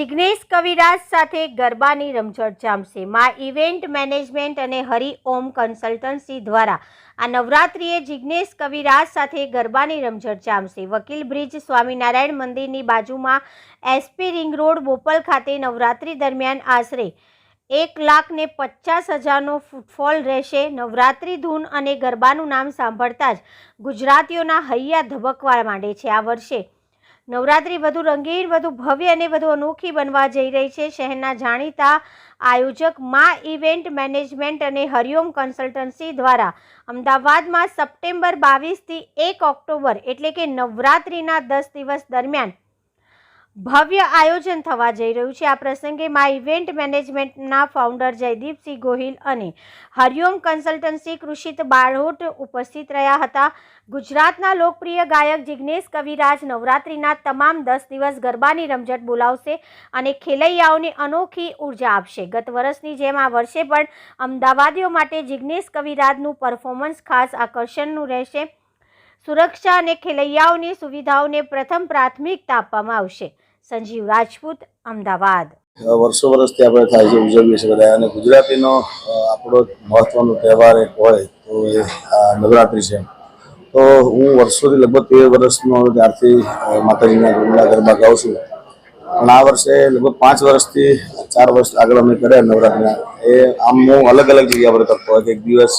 જિગ્નેશ કવિરાજ સાથે ગરબાની રમઝટ જામશે. માં ઇવેન્ટ મેનેજમેન્ટ અને હરિ ઓમ કન્સલ્ટન્સી દ્વારા આ નવરાત્રિએ જિગ્નેશ કવિરાજ સાથે ગરબાની રમઝટ જામશે. વકીલ બ્રિજ સ્વામિનારાયણ મંદિરની બાજુમાં એસપી રિંગ રોડ, બોપલ ખાતે નવરાત્રિ દરમિયાન આશરે એક લાખ ને પચાસ હજારનો ફૂટફોલ રહેશે. નવરાત્રિ ધૂન અને ગરબાનું નામ સાંભળતા જ ગુજરાતીઓના હૈયા ધબકવા માંડે છે. આ વર્ષે નવરાત્રિ વધુ રંગીન, વધુ ભવ્ય અને વધુ અનોખી બનવા જઈ રહી છે. શહેરના જાણીતા આયોજક મા ઇવેન્ટ મેનેજમેન્ટ અને હરિઓમ કન્સલ્ટન્સી દ્વારા અમદાવાદમાં સપ્ટેમ્બર બાવીસથી એક ઓક્ટોબર એટલે કે નવરાત્રિના દસ દિવસ દરમિયાન ભવ્ય આયોજન થવા જઈ રહ્યું છે. આ પ્રસંગે મા ઇવેન્ટ મેનેજમેન્ટના ફાઉન્ડર જયદીપસિંહ ગોહિલ અને હરિઓમ કન્સલ્ટન્સી કૃષિત બારોટ ઉપસ્થિત રહ્યા હતા. ગુજરાતના લોકપ્રિય ગાયક જિગ્નેશ કવિરાજ નવરાત્રિના તમામ દસ દિવસ ગરબાની રમઝટ બોલાવશે અને ખેલૈયાઓને અનોખી ઊર્જા આપશે. ગત વર્ષની જેમ આ વર્ષે પણ અમદાવાદીઓ માટે જિગ્નેશ કવિરાજનું પરફોર્મન્સ ખાસ આકર્ષણનું રહેશે. સુરક્ષા અને ખેલૈયાઓની સુવિધાઓને પ્રથમ પ્રાથમિકતા આપવામાં આવશે. સંજીવ રાજપૂત, અમદાવાદ. વર્ષો વર્ષથી આપણે થાય છે, ઉજવીએ છીએ બધા. અને ગુજરાતીનો આપણો મહત્વનો તહેવાર એક હોય તો એ નવરાત્રિ છે. તો હું વર્ષોથી લગભગ તેર વર્ષનો ત્યારથી માતાજીના ગરબા ગરબા ગાઉં છું. પણ આ વર્ષે લગભગ પાંચ વર્ષથી ચાર વર્ષ આગળ અમે કર્યા નવરાત્રિના. એ આમ હું અલગ અલગ જગ્યા પર કરતો હોય કે એક દિવસ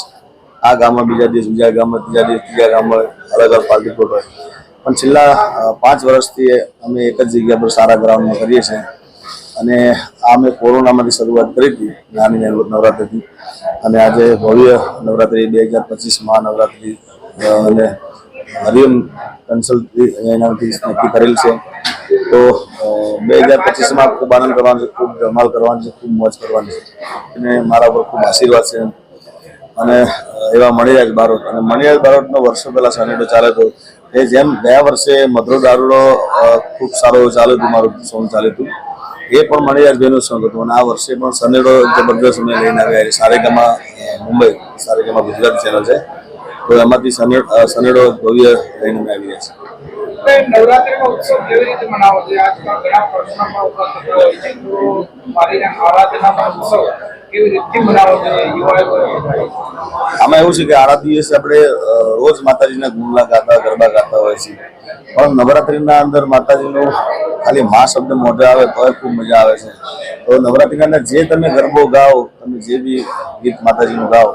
આ ગામમાં, બીજા દિવસ બીજા ગામમાં, ત્રીજા દિવસ ત્રીજા ગામમાં અલગ અલગ પાર્ટી પ્લોટ હોય. પણ છેલ્લા પાંચ વર્ષથી અમે એક જ જગ્યા પર સારા ગ્રાઉન્ડમાં કરીએ છીએ. અને આ મેં કોરોનામાંથી શરૂઆત કરી હતી, નાની નવરાત્રિથી. અને આજે ભવ્ય નવરાત્રિ, બે હજાર પચીસમાં નવરાત્રિ અને હરિયમ કન્સલ્ટ એનાથી નક્કી કરેલ છે. તો બે હજાર પચીસમાં ખૂબ આનંદ કરવાનો છે, ખૂબ ધમાલ કરવાનો છે, ખૂબ મોજ કરવાની છે. અને મારા ઉપર ખૂબ આશીર્વાદ છે. અને એવા મણિરાજ બારોટ. અને મણિરાજ બારોટનો વર્ષો પહેલાં સનેડો ચાલે તો એ જેમ ગયા વર્ષે મધુરો દારૂડો ખૂબ સારો ચાલ્યું હતું, મારું સોંગ ચાલ્યું હતું. એ પણ મણિયારભાઈનું સોંગ હતું. અને આ વર્ષે પણ સનેડો જબરદસ્ત અમે લઈને આવ્યા સારેગામાં મુંબઈ, સારેગામાં ગુજરાત ચેનલ છે. તો એમાંથી સનેડ ભવ્ય લઈને અમે આવી રહ્યા છો? આમાં એવું છે કે આડા દિવસે આપણે રોજ માતાજીના ગુણલા ગાતા, ગરબા ગાતા હોય છે. પણ નવરાત્રીના અંદર માતાજીનું ખાલી મા શબ્દ મોઢે આવે તો ખૂબ મજા આવે છે. તો નવરાત્રીના જે તમે ગરબો ગાઓ, તમે જે બી ગીત માતાજીનું ગાઓ,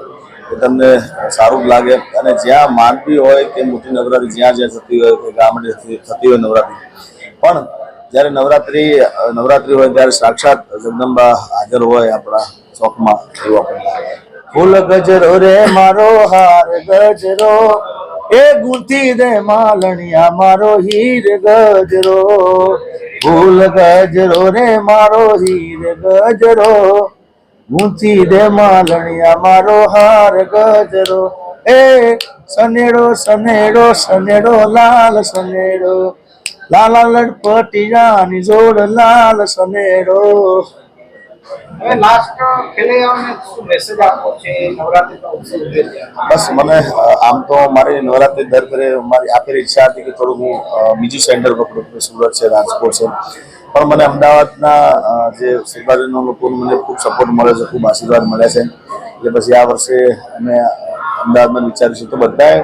એ તમને સારું જ લાગે. અને જ્યાં માનવી હોય કે મોટી નવરાત્રી જ્યાં જ્યાં થતી હોય, કે ગામડે થતી હોય નવરાત્રી. પણ જ્યારે નવરાત્રી નવરાત્રી હોય ત્યારે સાક્ષાત જગદંબા હાજર હોય આપણા ચોકમાં, એવું આપણને ફૂલ ગજરો રે મારો હાર ગજરો. એ ગુંથી દે માલણિયા, મારો હીર ગજરો. ફૂલ ગજરો રે મારો હીર ગજરો. ગુંથી દે માલણિયા, મારો હાર ગજરો. એ સનેડો સનેડો સનેડો, લાલ સનેડો. લાલા લડપટિયાની જોડ લાલ સનેડો. બસ મને આમ તો મારી નવરાત્રી દર ફેરે મારી આખરી ઈચ્છા હતી કે થોડું હું બીજું સેન્ટર પકડું સુરત છે, રાજકોટ છે. પણ મને અમદાવાદના જે સેવાજનો લોકોનો મને ખૂબ સપોર્ટ મળે છે, ખૂબ આશીર્વાદ મળે છે. એટલે પછી આ વર્ષે અમે અમદાવાદમાં વિચાર્યું છે તો બધાએ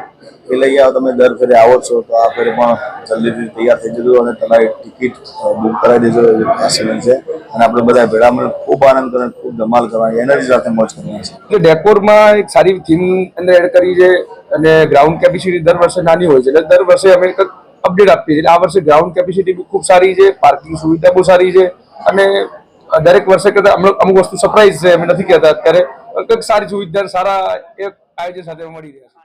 એ લઈ આવો, તમે દર ફેરે આવો છો, તો આ ફેરે પણ જલ્દીથી તૈયાર થઈ જજો અને તમારી ટિકિટ બુક કરાવી દેજો એવી છે. અને આપણે બધા ભેળા મળે ખૂબ આનંદ કરે ખૂબ ધમાલ કરવાની, એનર્જી સાથે મોજ કરવાની છે. એટલે ડેકોરમાં એક સારી થીમ અંદર એડ કરી છે અને ગ્રાઉન્ડ કેપેસિટી દર વર્ષે નાની હોય છે. એટલે દર વર્ષે અમે અપડેટ આપીએ છીએ. આ વર્ષે ગ્રાઉન્ડ કેપેસિટી ખૂબ સારી છે પાર્કિંગ સુવિધા બહુ સારી છે અને દરેક વર્ષે કરતા અમુક અમુક વસ્તુ સરપ્રાઈઝ છે, અમે નથી કહેતા. અત્યારે કંઈક સારી સુવિધા સારા એક આયોજન સાથે મળી રહ્યા છે